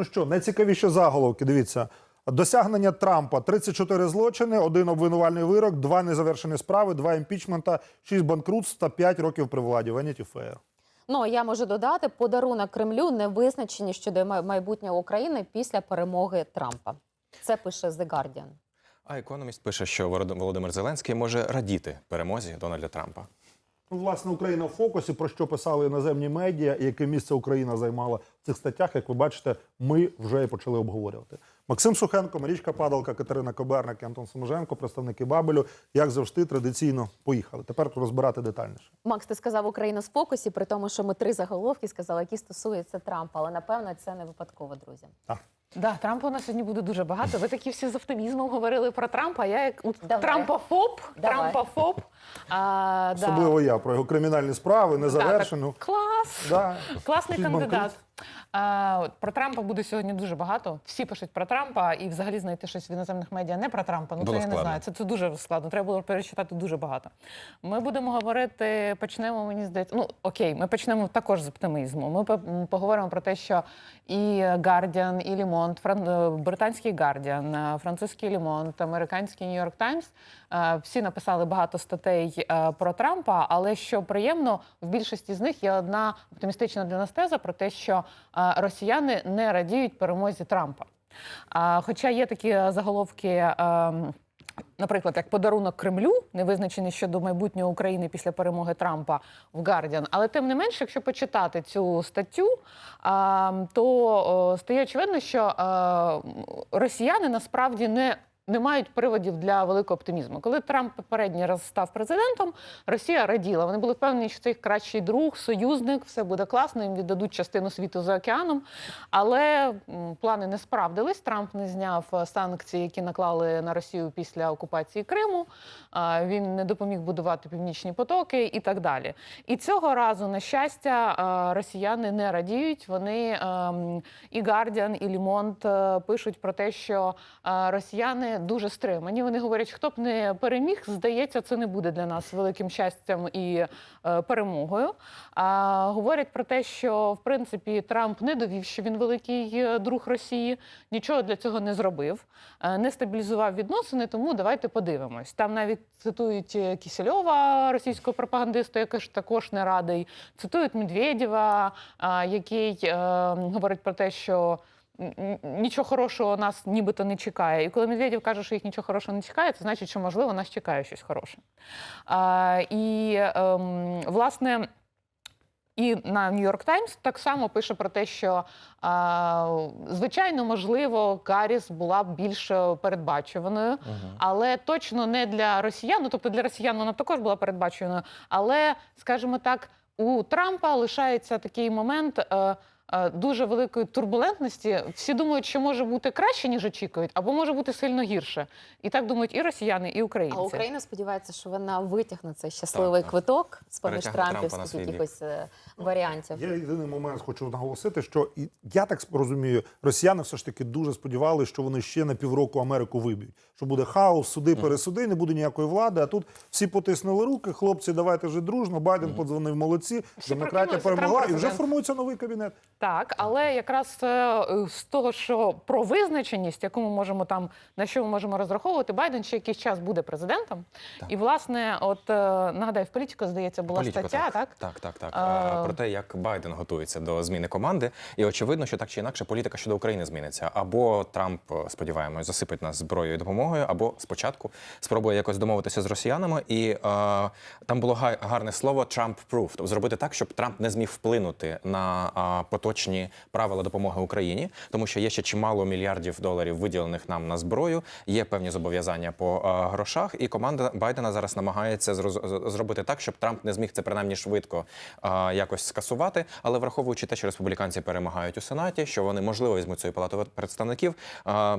Ну що, найцікавіші заголовки. Дивіться. Досягнення Трампа 34 злочини, один обвинувальний вирок, два незавершені справи, два імпічмента, шість банкрутств та 5 років при владі. Vanity Fair. Ну я можу додати подарунок Кремлю не визначені щодо майбутнього України після перемоги Трампа. Це пише The Guardian. А економіст пише, що Володим- Володимир Зеленський може радіти перемозі Дональда Трампа. Ну, власне, Україна в фокусі, про що писали іноземні медіа, і яке місце Україна займала в цих статтях, як ви бачите, ми вже і почали обговорювати. Максим Сухенко, Марічка Падалка, Катерина Коберник, і Антон Саможенко, представники Бабелю, як завжди, традиційно поїхали. Тепер розбирати детальніше. Макс, ти сказав Україна в фокусі, при тому, що ми три заголовки сказали, які стосуються Трампа. Але напевно це не випадково, друзі. Так. Да, Трампа у нас сьогодні буде дуже багато. Ви такі всі з оптимізмом говорили про Трампа. Я як у Давай. Трампофоб, Давай. Трампофоб. А, да. Особливо я про його кримінальні справи, Да, незавершену. так, клас. Да. Класний Шість кандидат. А, про Трампа буде сьогодні дуже багато. Всі пишуть про Трампа, і взагалі знайти щось в іноземних медіа не про Трампа. Ну Було це я не знаю. Це, це дуже складно. Треба було перечитати дуже багато. Ми будемо говорити, почнемо, мені здається. Ну окей, ми почнемо також з оптимізму. Ми по- поговоримо про те, що і Guardian, і Лімонт, Фран... е, британський Guardian, е, французький Лімонт, американський Нью-Йорк Таймс. Е, Всі написали багато статей е, про Трампа, але що приємно, в більшості з них є одна оптимістична для нас теза про те, що е, росіяни не радіють перемозі Трампа. Хоча є такі заголовки. Наприклад, як подарунок Кремлю, не визначений щодо майбутнього України після перемоги Трампа в Guardian. Але тим не менше, якщо почитати цю статтю, то стає очевидно, що росіяни насправді не. Не мають приводів для великого оптимізму. Коли Трамп попередній раз став президентом, Росія раділа. Вони були впевнені, що це їх кращий друг, союзник, все буде класно, їм віддадуть частину світу за океаном. Але плани не справдились. Трамп не зняв санкції, які наклали на Росію після окупації Криму. Він не допоміг будувати північні потоки і так далі. І цього разу, на щастя, росіяни не радіють. Вони ем, і Guardian, і Лімонт е, пишуть про те, що е, росіяни дуже стримані. Вони говорять, хто б не переміг, здається, це не буде для нас великим щастям і е, перемогою. А говорять про те, що в принципі Трамп не довів, що він великий е, друг Росії, нічого для цього не зробив, е, не стабілізував відносини. Тому давайте подивимось. Там навіть цитують Кісельова, російського пропагандиста, який ж також не радий. Цитують Медведєва, який говорить про те, що. Нічого хорошого нас нібито не чекає. І коли Медведєв каже, що їх нічого хорошого не чекає, це значить, що можливо нас чекає щось хороше. А, і ем, власне. І на Нью-Йорк Таймс так само пише про те, що а, звичайно, можливо, Каріс була б більш передбачуваною, але точно не для росіян. Ну, тобто для росіян вона також була передбачуваною. Але, скажімо так, у Трампа лишається такий момент. е, е, Дуже великої турбулентності. Всі думають, що може бути краще, ніж очікують, або може бути сильно гірше. І так думають і росіяни, і українці. А Україна сподівається, що вона витягне цей щасливий Так, квиток з поміж трампівських якихось е, варіантів. Я єдиний момент хочу наголосити, що і я так розумію, росіяни все ж таки дуже сподівалися, що вони ще на півроку Америку виб'ють. Що буде хаос, суди, пересуди, не буде ніякої влади. А тут всі потиснули руки. Хлопці, давайте жити дружно. Байден подзвонив молодці. Всі Демократія перемогла, і вже формується новий кабінет. Так, але якраз е, з того, що про визначеність, яку ми можемо там на що ми можемо розраховувати, Байден ще якийсь час буде президентом. І власне, от е, нагадаю, в політику, здається, була Політико, стаття, так? так? Так, так, так. А- Е, Про те, як Байден готується до зміни команди. І очевидно, що так чи інакше політика щодо України зміниться. Або Трамп, е, сподіваємось, засипить нас зброєю і допомогою, або спочатку спробує якось домовитися з росіянами. І е, там було га- гарне слово Trump-proof, тобто зробити так, щоб Трамп не зміг вплинути на е, поточні правила допомоги Україні, тому що є ще чимало мільярдів доларів виділених нам на зброю. Є певні зобов'язання по е, грошах, і команда Байдена зараз намагається зробити так, щоб Трамп не зміг це принаймні швидко е, якось скасувати. Але враховуючи те, що республіканці перемагають у сенаті, що вони можливо візьмуть свою палату представників. е,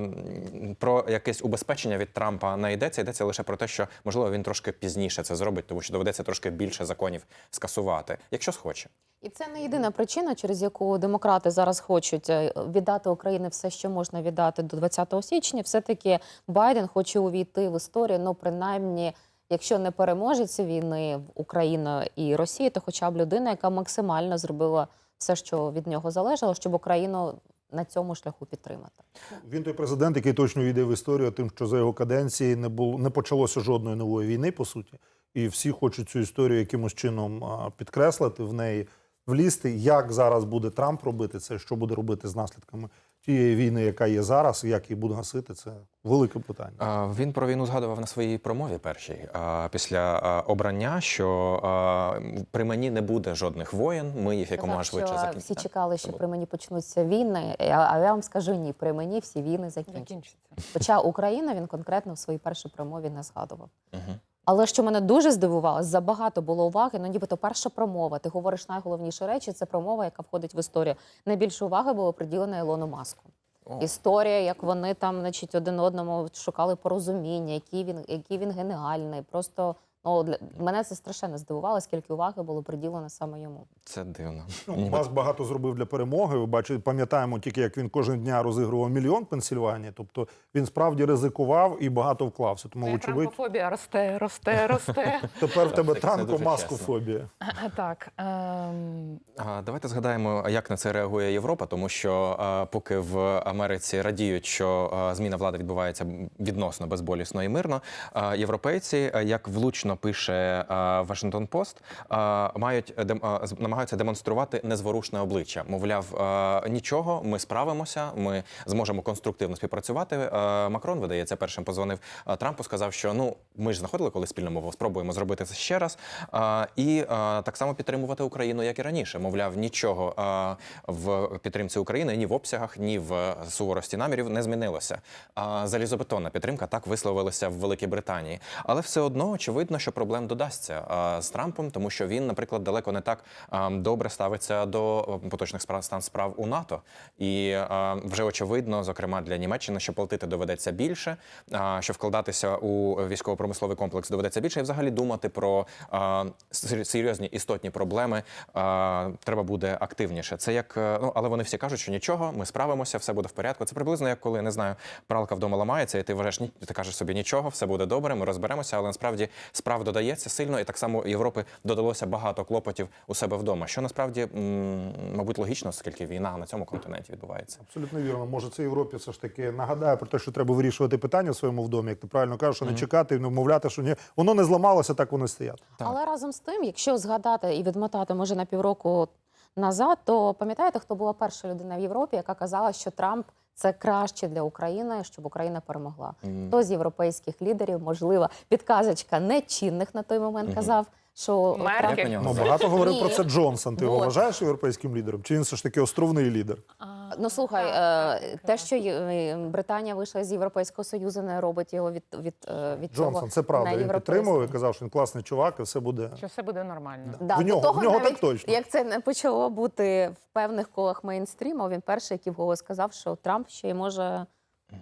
Про якесь убезпечення від Трампа не йдеться. Йдеться лише про те, що можливо він трошки пізніше це зробить, тому що доведеться трошки більше законів скасувати, якщо схоче. І це не єдина причина, через яку демократи зараз хочуть е, віддати Україні все, що можна віддати до 20 січня. Все таки Байден хоче увійти в історію. Ну, принаймні, якщо не переможець війни в Україна і Росії, то хоча б людина, яка максимально зробила все, що від нього залежало, щоб Україну на цьому шляху підтримати. Він той президент, який точно війде в історію тим, що за його каденції не було не почалося жодної нової війни, по суті, і всі хочуть цю історію якимось чином підкреслити в неї, влізти. Як зараз буде Трамп робити це, що буде робити з наслідками тієї війни, яка є зараз, як її буде гасити, це велике питання. А, Він про війну згадував на своїй промові першій а, після а, обрання, що а, при мені не буде жодних воєн. Ми їх якомога швидше закінчимо. всі чекали, що при мені почнуться війни. А я вам скажу ні, при мені всі війни закінчаться. Закінчиться. Хоча Україна він конкретно в своїй першій промові не згадував. Мгм. Але що мене дуже здивувало, забагато було уваги. Ну, нібито перша промова. Ти говориш найголовніші речі. Це промова, яка входить в історію. Найбільше уваги було приділено Ілону Маску. О. Історія, як вони там, значить, один одному шукали порозуміння, який він, який він геніальний. Просто ну для мене це страшенно здивувало, скільки уваги було приділено саме йому. Це дивно. Ну, Маск багато зробив для перемоги. Ви бачите, пам'ятаємо тільки, як він кожен дня розігрував мільйон Пенсільванії. Тобто він справді ризикував і багато вклався. Тому, Це вочевидь, трампофобія росте, росте, росте. тепер в тебе дуже. Так. ем, Давайте згадаємо, як на це реагує Європа, тому що поки в Америці радіють, що зміна влади відбувається відносно безболісно і мирно, європейці, як влучно пише Вашингтон Пост, мають дем- намагаються демонструвати незворушне обличчя. Мовляв, нічого, ми справимося, ми зможемо конструктивно співпрацювати. Макрон видається першим позвонив Трампу, сказав, що ну ми ж знаходили коли спільну мову, спробуємо зробити це ще раз. І так само підтримувати Україну, як і раніше. Мовляв, нічого в підтримці України ні в обсягах, ні в суворості намірів не змінилося. Залізобетонна підтримка так висловилася в Великій Британії. Але все одно очевидно, що проблем додасться з Трампом, тому що він, наприклад, далеко не так добре ставиться до поточних справ стан справ у НАТО. І вже очевидно, зокрема для Німеччини, що платити доведеться більше, що вкладатися у військово-промисловий комплекс доведеться більше, і взагалі думати про серйозні істотні проблеми треба буде активніше. Це як е, ну, але вони всі кажуть, що нічого, ми справимося, все буде в порядку. Це приблизно як коли не знаю, пралка вдома ламається, і ти вважаєш, ти кажеш собі нічого, все буде добре, ми розберемося. Але насправді справ додається сильно, і так само Європи додалося багато клопотів у себе вдома. Що насправді, мабуть, логічно, оскільки війна на цьому континенті відбувається. Абсолютно вірно. Може, це Європі все ж таки нагадає про те, що треба вирішувати питання в своєму вдомі, як ти правильно кажеш, що не чекати і не вмовляти, що ні, воно не зламалося, так воно і стояти. Так. Але разом з тим, якщо згадати і відмотати може на півроку назад, то пам'ятаєте, хто була перша людина в Європі, яка казала, що Трамп це краще для України, щоб Україна перемогла. М. Хто з європейських лідерів, можливо, підказочка нечинних на той момент казав, що Меркель. Ну багато говорив про це Джонсон. Ти його вважаєш європейським лідером? Чи він все ж таки островний лідер? а, Ну слухай, так, е, так, те, що є- Британія вийшла з Європейського Союзу, не робить його від, від, е, від цього Джонсон, це правда. Він європейському. підтримував і казав, що він класний чувак, і все буде. Що все буде нормально. Да, В до нього- того в нього навіть, так точно. Як це не почало бути в певних колах мейнстріму, він перший, який в голос сказав, що Трамп ще й може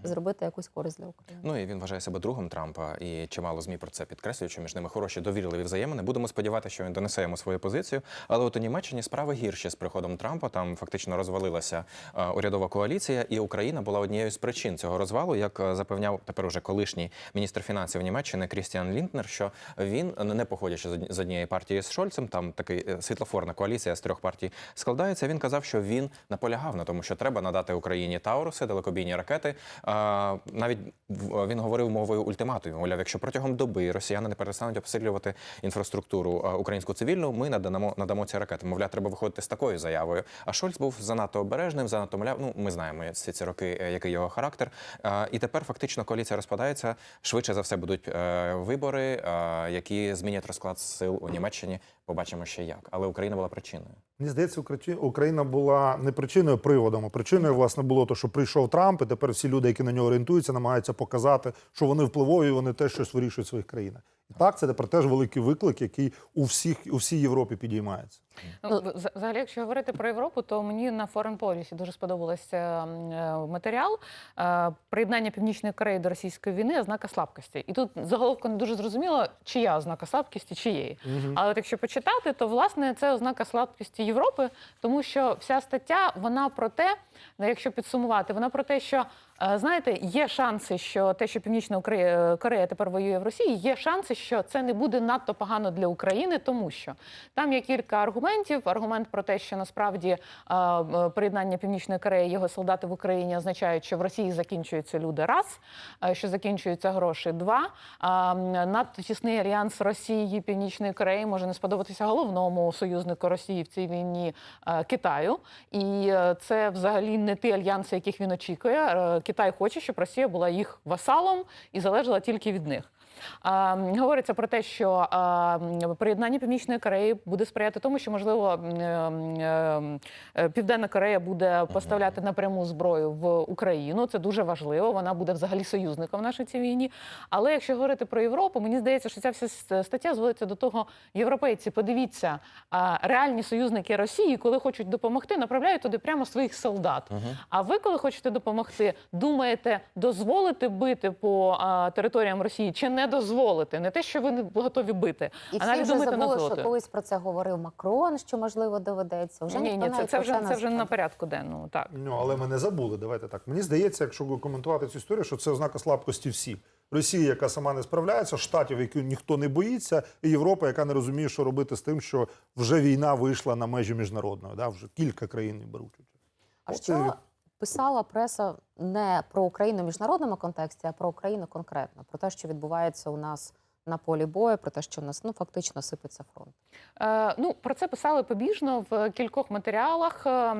зробити якусь користь для України. Ну і він вважає себе другом Трампа, і чимало змі про це підкреслюють, що між ними хороші довірливі взаємини. Будемо сподіватися, що він донесе йому свою позицію. Але от у Німеччині справи гірші з приходом Трампа. Там фактично розвалилася е, урядова коаліція, і Україна була однією з причин цього розвалу, як е, запевняв тепер уже колишній міністр фінансів Німеччини Крістіан Лінтнер, що він не походячи з одні- з однієї партії з Шольцем, там такий е, світлофорна коаліція з трьох партій складається. Він казав, що він наполягав на тому, що треба надати Україні Тауруси, далекобійні ракети. Навіть він говорив мовою ультиматумів. Мовляв, якщо протягом доби росіяни не перестануть обстрілювати інфраструктуру українську цивільну, ми надамо надамо ці ракети. Мовляв, треба виходити з такою заявою. А Шольц був занадто обережним, занадто мовляв. Ну ми знаємо всі ці роки, е, який його характер. І тепер фактично коаліція розпадається. Швидше за все будуть е, вибори, е, які змінять розклад сил у Німеччині. Побачимо ще як. Але Україна була причиною. Мені здається, Украї- Україна була не причиною, приводом. А причиною, власне, було те, що прийшов Трамп, і тепер всі люди, які на нього орієнтуються, намагаються показати, що вони впливові, вони теж щось вирішують в своїх країнах. Так, це тепер теж великий виклик, який у всіх у всій Європі підіймається. Ну, взагалі, якщо говорити про Європу, то мені на Foreign Policy дуже сподобався е, матеріал е, приєднання Північної Кореї до російської війни ознака слабкості. І тут заголовку не дуже зрозуміло, чия ознака слабкості, чиєї. Але якщо почитати, то власне це ознака слабкості Європи, тому що вся стаття вона про те, ну, якщо підсумувати, вона про те, що е, знаєте, є шанси, що те, що Північна Украї- Корея тепер воює в Росії, є шанси, що це не буде надто погано для України, тому що там є кілька аргументів. Аргумент про те, що насправді е, е, приєднання Північної Кореї його солдати в Україні означають, що в Росії закінчуються люди раз, е, що закінчуються гроші два. Надто тісний альянс Росії Північної Кореї може не сподобатися головному союзнику Росії в цій війні е, Китаю. І е, це взагалі не ті альянси, яких він очікує. Китай хоче, щоб Росія була їх васалом і залежала тільки від них. Говориться про те, що приєднання Північної Кореї буде сприяти тому, що можливо е, е, Південна Корея буде поставляти напряму зброю в Україну. Це дуже важливо. Вона буде взагалі союзником в нашій цій війні. Але якщо говорити про Європу, мені здається, що ця вся стаття зводиться до того, європейці, подивіться, реальні союзники Росії, коли хочуть допомогти, направляють туди прямо своїх солдат. А ви, коли хочете допомогти, думаєте, дозволити бити по територіям Росії чи не дозволити? Не те, що ви не готові бити, І а всі навіть вже думаєте забули, що колись про це говорив Макрон, що можливо доведеться. Вже Ні, ніхто ні, це, навіть це про вже це вже не на порядку денному. Так. Ну, але ми не забули. Давайте так. Мені здається, якщо коментувати цю історію, що це ознака слабкості всіх. Росія, яка сама не справляється, штатів, які ніхто не боїться, і Європа, яка не розуміє, що робити з тим, що вже війна вийшла на межі міжнародної. Да? Вже кілька країн беруть участь. А От що і- писала преса не про Україну в міжнародному контексті, а про Україну конкретно, про те, що відбувається у нас на полі бою, про те, що у нас ну фактично сипеться фронт. Е, ну, про це писали побіжно в кількох матеріалах. Е, е,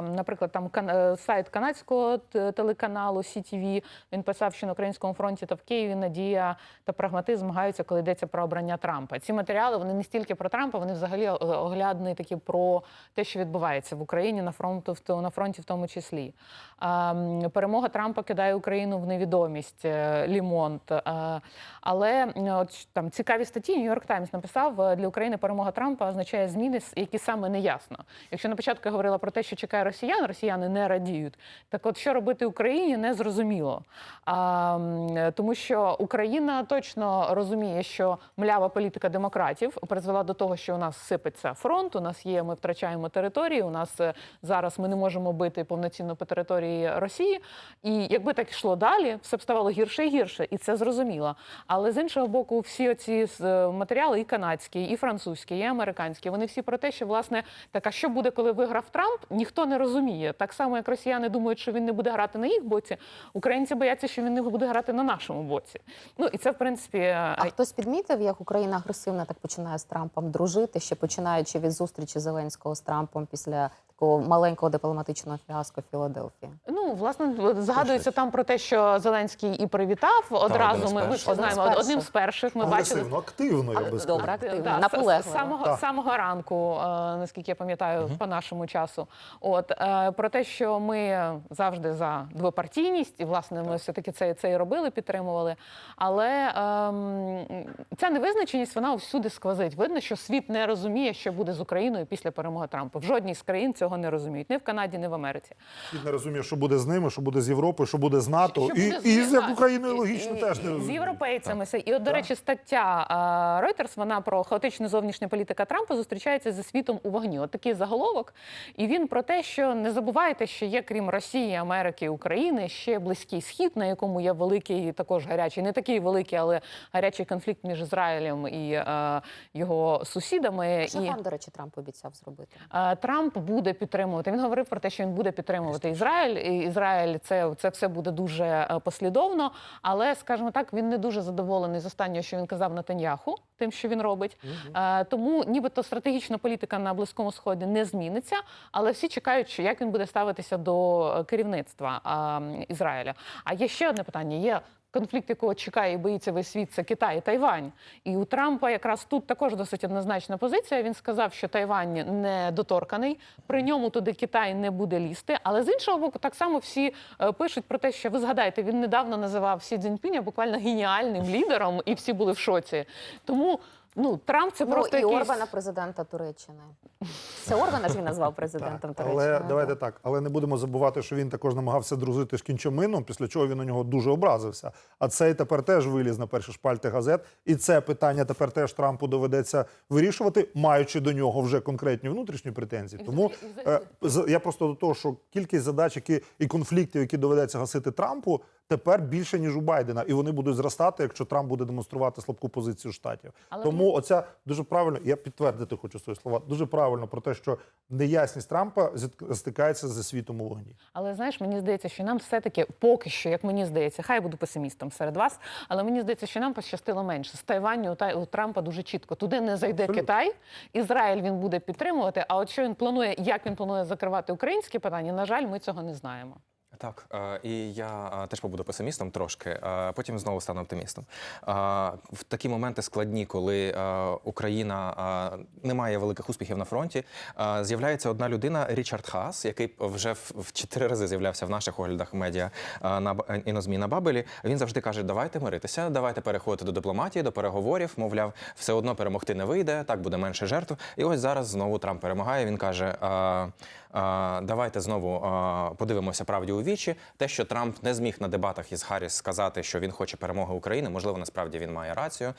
наприклад, там кан- е, сайт канадського телеканалу CTV, Він писав, що на українському фронті та в Києві надія та прагматизм змагаються, коли йдеться про обрання Трампа. Ці матеріали вони не стільки про Трампа, вони взагалі е, оглядні такі про те, що відбувається в Україні на фронту, в на фронті, в тому числі. Е, Перемога Трампа кидає Україну в невідомість. е, Лімонт. Е, Але от там цікаві статті Нью-Йорк Таймс написав е, для України перемога Трампа означає зміни, які саме не ясно. Якщо на початку я говорила про те, що чекає росіян, росіяни не радіють. Так, от що робити Україні, не зрозуміло. А, е, тому що Україна точно розуміє, що млява політика демократів призвела до того, що у нас сипеться фронт, у нас є, ми втрачаємо території. У нас е, зараз ми не можемо бити повноцінно по території Росії. І якби так йшло далі, все б ставало гірше і гірше, і це зрозуміло. Але з іншого боку, всі оці е, матеріали, і канадські, і французькі, і американські, вони всі про те, що власне так, а що буде, коли виграв Трамп, ніхто не розуміє. Так само, як росіяни думають, що він не буде грати на їх боці, українці бояться, що він не буде грати на нашому боці. Ну і це в принципі е, А хтось підмітив, як Україна агресивно так починає з Трампом дружити, ще починаючи від зустрічі Зеленського з Трампом після такого маленького дипломатичного фіаско Філадельфії. Ну, власне, згадується там про те, що Зеленський і привітав. Одразу ми, ми знаємо одним з перших. Ми бачили активно, я би сказав. Добре, активно, Да, наполегливо. самого, Так. самого ранку, е, наскільки я пам'ятаю, по нашому часу. От е, про те, що ми завжди за двопартійність, і власне ми все таки це, це і робили, підтримували. Але ем, ця невизначеність вона всюди сквозить. Видно, що світ не розуміє, що буде з Україною після перемоги Трампа. В жодній з країн цього не розуміють. Ні в Канаді, ні в Америці. Світ не розуміє, що буде з ними, що буде з Європою, що буде з НАТО. Що І, буде і з як Україною логічно і- теж не і З європейцями. все. І от, до речі, стаття Reuters, вона про хаотичну зовнішню політика Трампа зустрічається зі світом у вогні. От такий заголовок. І він про те, що не забувайте, що є крім Росії, Америки, України ще близький схід, на якому є великий, також гарячий, не такий великий, але гарячий конфлікт між Ізраїлем і е, його сусідами. Що і... там, до речі, Трамп обіцяв зробити? Е, Трамп буде підтримувати. Він говорив про те, що він буде підтримувати Ізраїль. І Ізраїль це, це все буде дуже е, послідовно. Але, скажімо так, він не дуже задоволений з останнього, що він казав Натаньяху, тим, що він робить. Е, Тому, нібито стратегічна політика на близькому сході не зміниться. Але всі чекають, що як він буде ставитися до е, керівництва Ізраїля. А є ще одне питання: є. Конфлікт, якого чекає і боїться весь світ, це Китай і Тайвань. І у Трампа якраз тут також досить однозначна позиція. Він сказав, що Тайвань не доторканий, при ньому туди Китай не буде лізти. Але з іншого боку, так само всі е, пишуть про те, що ви згадаєте, він недавно називав Сі Цзіньпіня буквально геніальним лідером, і всі були в шоці. Тому ну Трамп це ну просто і якийсь... Орбана, президента Туреччини. Це Орбана ж він назвав президентом Туреччини. Але давайте так. Але не будемо забувати, що він також намагався дружити з кінчомином, після чого він у нього дуже образився. А цей тепер теж виліз на перші шпальти газет. І це питання тепер теж Трампу доведеться вирішувати, маючи до нього вже конкретні внутрішні претензії. Тому е, я просто до того, що кількість задач, які і конфліктів, які доведеться гасити Трампу, тепер більше ніж у Байдена, і вони будуть зростати, якщо Трамп буде демонструвати слабку позицію штатів. Але Тому оця дуже правильно, я підтвердити хочу свої слова. Дуже правильно про те, що неясність Трампа стикається зі світом у вогні. Але знаєш, мені здається, що нам все-таки поки що, як мені здається, хай буду песимістом серед вас, але мені здається, що нам пощастило менше. З Тайваню у, Трампа дуже чітко. Туди не зайде Абсолютно. Китай, Ізраїль він буде підтримувати. А от що він планує, як він планує закривати українське питання, на жаль, ми цього не знаємо. Так, е, і я е, теж побуду песимістом трошки, е, потім знову стану оптимістом. В такі моменти складні, коли Україна не має великих успіхів на фронті, з'являється одна людина, Річард Хас, який вже в чотири рази з'являвся в наших оглядах медіа на інозмі на Бабелі. Він завжди каже: давайте миритися, давайте переходити до дипломатії, до переговорів. Мовляв, все одно перемогти не вийде, так буде менше жертв. І ось зараз знову Трамп перемагає. Він каже: давайте знову е, подивимося правді у вічі. Те, що Трамп не зміг на дебатах із Гарріс сказати, що він хоче перемоги України, можливо, насправді він має рацію.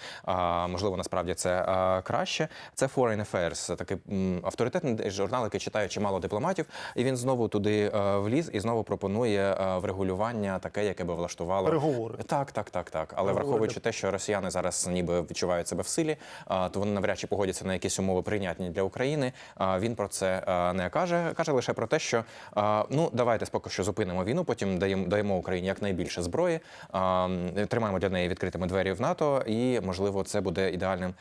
Можливо, насправді це е, краще. Це Foreign Affairs, такий авторитетний журнал, який читає чимало дипломатів, і він знову туди е, вліз і знову пропонує е, врегулювання таке, яке би влаштувало Переговори. так, так, так, так. Але Переговори враховуючи те, що росіяни зараз ніби відчувають себе в силі, то вони навряд чи погодяться на якісь умови прийнятні для України. Він про це не каже. Каже лише про те, що ну давайте споки що зупинимо війну, потім даємо даємо Україні якнайбільше зброї, тримаємо для неї відкритими двері в НАТО, і можливо це буде ідеальним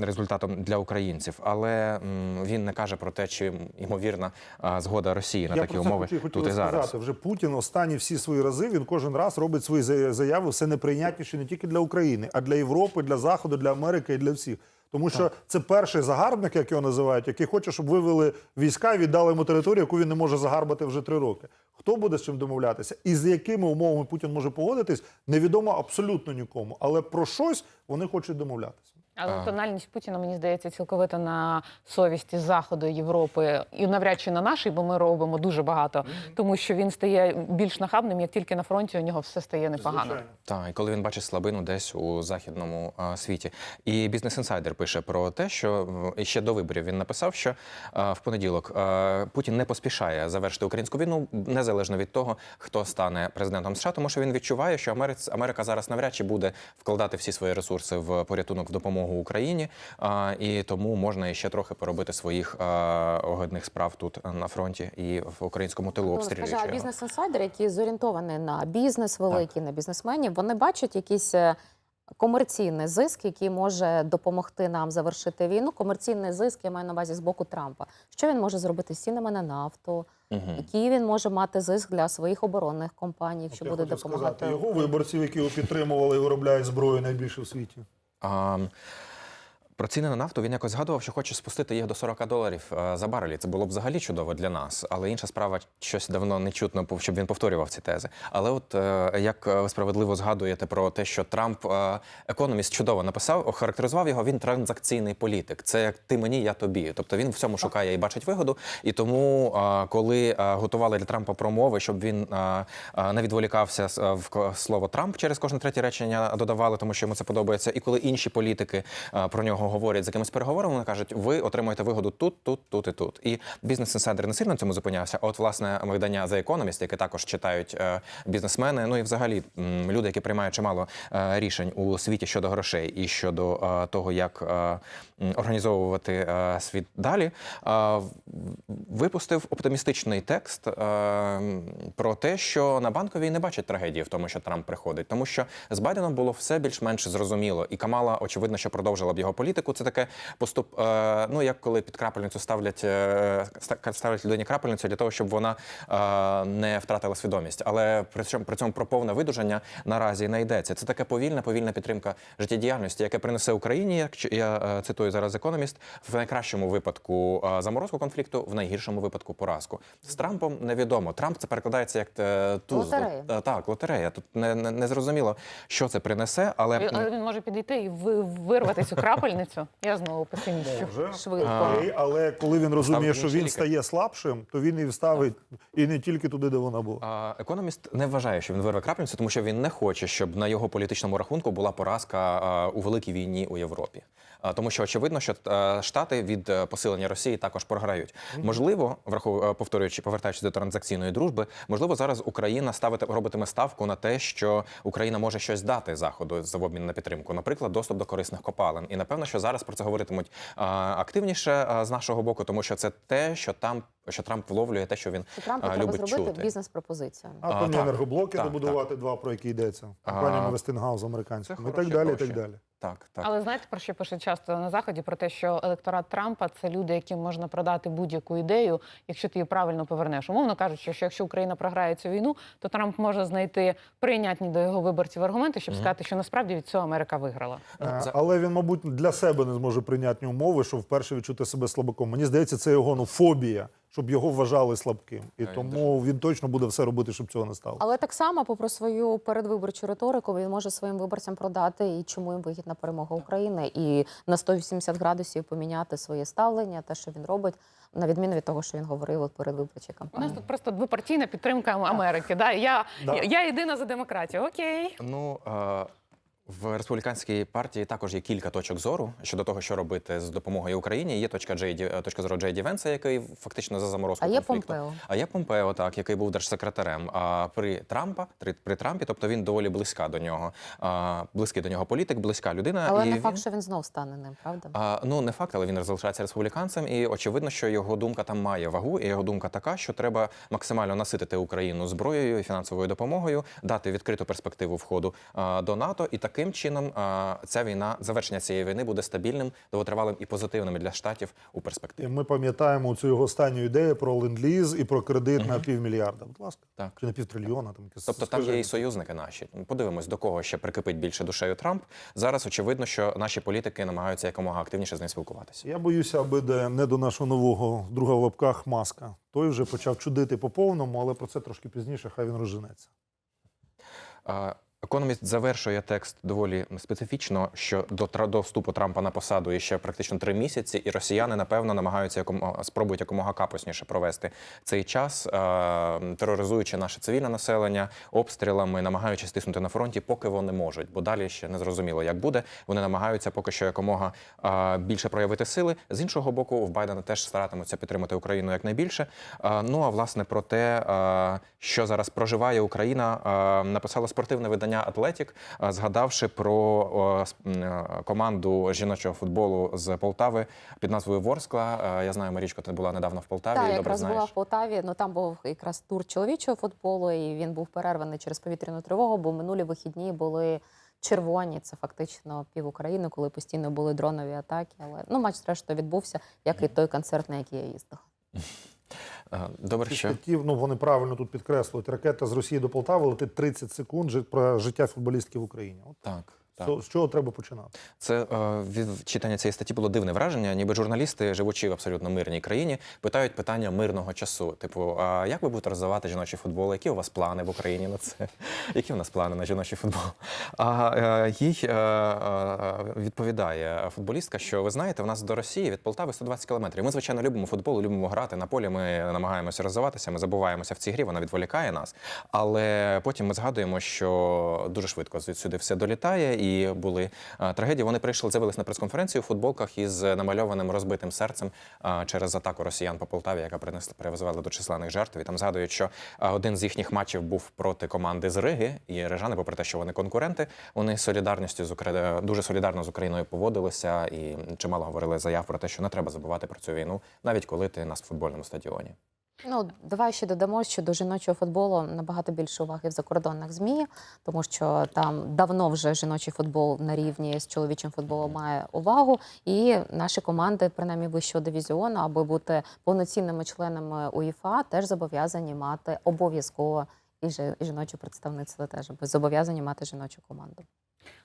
результатом для українців. Але він не каже про те, чи ймовірна згода Росії на Я такі про це умови хотів, хотів тут і зараз. сказати. Вже Путін останні всі свої рази він кожен раз робить свої заяви все неприйнятніше не тільки для України, а для Європи, для Заходу, для Америки і для всіх. Тому що це перший загарбник, як його називають, який хоче, щоб вивели війська і віддали йому територію, яку він не може загарбати вже три роки. Хто буде з чим домовлятися, і з якими умовами Путін може погодитись, невідомо абсолютно нікому. Але про щось вони хочуть домовлятися. Але тональність Путіна, мені здається, цілковито на совісті Заходу, Європи і навряд чи на нашій, бо ми робимо дуже багато, тому що він стає більш нахабним, як тільки на фронті у нього все стає непогано. Так, і коли він бачить слабину десь у західному а, світі. І бізнес інсайдер пише про те, що ще до виборів він написав, що а, в понеділок а, Путін не поспішає завершити українську війну незалежно від того, хто стане президентом США, тому що він відчуває, що Америка зараз навряд чи буде вкладати всі свої ресурси в порятунок в допомогу Україні, і тому можна іще трохи поробити своїх огидних справ тут на фронті і в українському тилу, обстрілюючи скажи, а бізнес-інсайдери, які зорієнтовані на бізнес великий, на бізнесменів, вони бачать якийсь е, комерційний зиск, який може допомогти нам завершити війну. Комерційний зиск я маю на увазі з боку Трампа. Що він може зробити з цінами на нафту? Мгм. Який він може мати зиск для своїх оборонних компаній, якщо От я буде хотів допомагати сказати, його виборців, які його підтримували і виробляють зброю найбільше в світі. А, про ціни на нафту він якось згадував, що хоче спустити їх до 40 доларів е, за барелі. Це було б взагалі чудово для нас. Але інша справа, щось давно не чутно, щоб він повторював ці тези. Але от е, як е, ви справедливо згадуєте про те, що Трамп економіст чудово написав, охарактеризував його. Він транзакційний політик. Це як ти мені, я тобі. Тобто він в цьому шукає і бачить вигоду. І тому, коли готували для Трампа промови, щоб він не відволікався в слово Трамп через кожне третє речення додавали, тому що йому це подобається. І коли інші політики про нього говорять з якимось переговором, вони кажуть, ви отримуєте вигоду тут, тут, тут і тут. І бізнес інсайдер не сильно цьому зупинявся. От власне видання The Economist, яке також читають е, бізнесмени, ну і взагалі люди, які приймають чимало е, рішень у світі щодо грошей і щодо е, того, як організовувати світ далі, випустив оптимістичний текст про те, що на банковій не бачать трагедії в тому, що Трамп приходить, тому що з Байденом було все більш-менш зрозуміло, і Камала, очевидно, що продовжила б його політику. Це таке поступ. Е, ну як коли під крапельницю ставлять е, ставлять людині крапельницю для того, щоб вона е, не втратила свідомість. Але при цьому при цьому про повне видужання наразі не йдеться. Це таке повільна, повільна підтримка життєдіяльності, яке принесе Україні, як я цитую зараз економіст, в найкращому випадку заморозку конфлікту, в найгіршому випадку поразку. З Трампом невідомо. Трамп це перекладається як туз. Лотерея. Так, лотерея. Тут не, не, не зрозуміло, що це принесе, але Він- Але він може підійти і ви- вирвати цю крапельницю. Я знову песиміщу. Швидко. окей, але коли він розуміє, Ставить що він ліки. стає слабшим, то він і вставить і не тільки туди, де вона була. А, Економіст не вважає, що він вирве крапельницю, тому що він не хоче, щоб на його політичному рахунку була поразка а, у великій війні у Європі. А, Тому що очевидно, що е, Штати від е, посилення Росії також програють. Можливо, врахов... е, повторюючи, повертаючись до транзакційної дружби, можливо. зараз Україна ставити робитиме ставку на те, що Україна може щось дати заходу за в обмін на підтримку, наприклад, доступ до корисних копалин. І напевно, що зараз про це говоритимуть активніше з нашого боку, тому що це те, що там що Трамп вловлює, те, що він І Трампу а, треба зробити чути. бізнес-пропозицію. Атомні так, енергоблоки так, добудувати два, про які йдеться. А, Компаніями Westinghouse американськими. І так далі, і так далі. Так, так. Але знаєте, про що пишуть часто на заході? Про те, що електорат Трампа це люди, яким можна продати будь-яку ідею, якщо ти її правильно повернеш. Умовно кажучи, що якщо Україна програє цю війну, то Трамп може знайти прийнятні до його виборців аргументи, щоб сказати, що насправді від цього Америка виграла. Е, Але він, мабуть, для себе не зможе прийнятні умови, щоб вперше відчути себе слабаком. Мені здається, це його ну, фобія, щоб його вважали слабким. І Е, тому він точно буде все робити, щоб цього не стало. Але так само, попри свою передвиборчу риторику, він може своїм виборцям продати і чому їм вигідна перемога України, і на 180 градусів поміняти своє ставлення, те, що він робить, на відміну від того, що він говорив у передвиборчій У нас тут просто двопартійна підтримка Америки. Да? Я, Да. я, я єдина за демократію. Окей. Ну е, в республіканській партії також є кілька точок зору щодо того, що робити з допомогою Україні. Є точка Джей Ді- е, точка зору Джей Ді Венса, який фактично за заморозку А є. Помпео. А є Помпео, так який був держсекретарем. А при Трампа, при, при Трампі, тобто він доволі близька до нього. А, близький до нього політик, близька людина. Але і не він... факт, що він знов стане ним, правда? А, ну не факт, але він залишається республіканцем, і очевидно, що його думка там має вагу, і його думка така, що треба максимально наситити Україну зброєю і фінансовою допомогою, дати відкриту перспективу входу а, до НАТО, і таким чином ця війна, завершення цієї війни буде стабільним, довготривалим і позитивним для штатів у перспективі. Ми пам'ятаємо цю його останню ідею про ленд-ліз і про кредит на півмільярда. Будь ласка, Так. чи на півтрильйона. Там якесь Тобто там є і союзники наші. Подивимось, до кого ще прикипить більше душею Трамп. Зараз очевидно, що наші політики намагаються якомога активніше з ним спілкуватися. Я боюся, аби де не до нашого нового друга в лапках маска. Той вже почав чудити по повному, але про це трошки пізніше. Хай він розженеться. Економіст завершує текст доволі специфічно, що до, до вступу Трампа на посаду є ще практично три місяці, і росіяни напевно намагаються якомога спробують якомога капусніше провести цей час, е, тероризуючи наше цивільне населення обстрілами, намагаючись тиснути на фронті, поки вони можуть, бо далі ще не зрозуміло, як буде. Вони намагаються поки що якомога е, більше проявити сили. З іншого боку, в Байдена теж старатимуться підтримати Україну якнайбільше. Е, ну а власне про те, е, що зараз проживає Україна, е, написало спортивне видання Атлетік, е, згадавши про е, команду жіночого футболу з Полтави під назвою Ворскла. Е, Я знаю, Марічко, ти була недавно в Полтаві. Так, якраз була в Полтаві. Ну там був якраз тур чоловічого футболу, і він був перерваний через повітряну тривогу, бо минулі вихідні були червоні. Це фактично пів України, коли постійно були дронові атаки. Але ну матч зрештою відбувся, як і той концерт, на який я їздила. Добре, що ну вони правильно тут підкреслюють. Ракета з Росії до Полтави летить 30 секунд про життя футболістки в Україні. От так. Так. з- чого треба починати? Це е, від читання цієї статті було дивне враження, ніби журналісти, живучи в абсолютно мирній країні, питають питання мирного часу. Типу, а як ви будете розвивати жіночий футбол? Які у вас плани в Україні на це? Які у нас плани на жіночий футбол? А е, їй е, е, відповідає футболістка, що ви знаєте, в нас до Росії від Полтави 120 кілометрів. Ми, звичайно, любимо футбол, любимо грати на полі. Ми намагаємося розвиватися. Ми забуваємося в цій грі, вона відволікає нас. Але потім ми згадуємо, що дуже швидко сюди все долітає, і були е, трагедії. Вони прийшли, з'явились на прес-конференцію у футболках із намальованим розбитим серцем е, через атаку росіян по Полтаві, яка принесла привезла до численних жертв. І там згадують, що е, один з їхніх матчів був проти команди з Риги, і рижани, попри те, що вони конкуренти, вони солідарністю з Украї... дуже солідарно з Україною поводилися і чимало говорили заяв про те, що не треба забувати про цю війну, навіть коли ти на футбольному стадіоні. Ну, давай ще додамо, що до жіночого футболу набагато більше уваги в закордонних ЗМІ, тому що там давно вже жіночий футбол на рівні з чоловічим футболом має увагу. І наші команди, принаймні вищого дивізіону, аби бути повноцінними членами УЄФА, теж зобов'язані мати обов'язково і жі- жіноче представництво теж зобов'язані мати жіночу команду.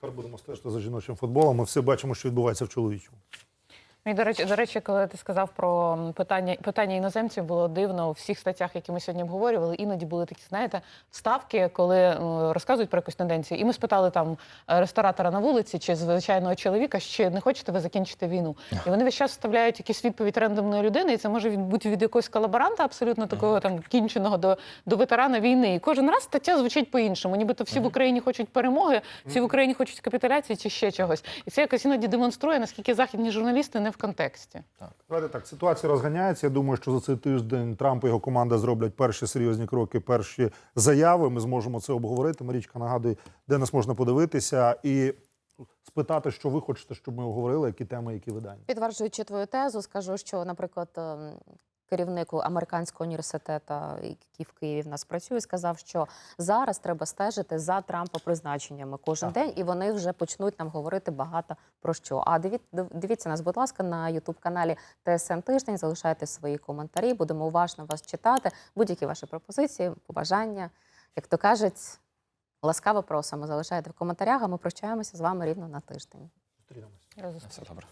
Тепер будемо стежити за жіночим футболом. Ми все бачимо, що відбувається в чоловічому. Ну, І, до речі, до речі, коли ти сказав про питання питання іноземців, було дивно у всіх статтях, які ми сьогодні обговорювали. Іноді були такі, знаєте, вставки, коли е, розказують про якусь тенденцію. І ми спитали там е, ресторатора на вулиці чи звичайного чоловіка, чи не хочете ви закінчити війну. І вони весь час вставляють якийсь відповідь рандомної людини, і це може бути від якогось колаборанта, абсолютно такого там кінченого до, до ветерана війни. І кожен раз стаття звучить по-іншому. Нібито всі в Україні хочуть перемоги, всі в Україні хочуть капітуляції чи ще чогось. І це якось іноді демонструє, наскільки західні журналісти не в контексті. Давайте так, ситуація розганяється. Я думаю, що за цей тиждень Трамп і його команда зроблять перші серйозні кроки, перші заяви. Ми зможемо це обговорити. Марічка нагадує, де нас можна подивитися і спитати, що ви хочете, щоб ми обговорили, які теми, які видання. Підтверджуючи твою тезу, скажу, що, наприклад, керівнику американського університету, який в Києві в нас працює, сказав, що зараз треба стежити за Трампа призначеннями кожен Так. день, і вони вже почнуть нам говорити багато про що. А диві- дивіться нас, будь ласка, на Ютуб каналі ТСН Тиждень. Залишайте свої коментарі. Будемо уважно вас читати. Будь-які ваші пропозиції, побажання, як то кажуть. Ласкаво просимо, залишайте в коментарях, а ми прощаємося з вами рівно на тиждень. Зустрінемось. Все добре.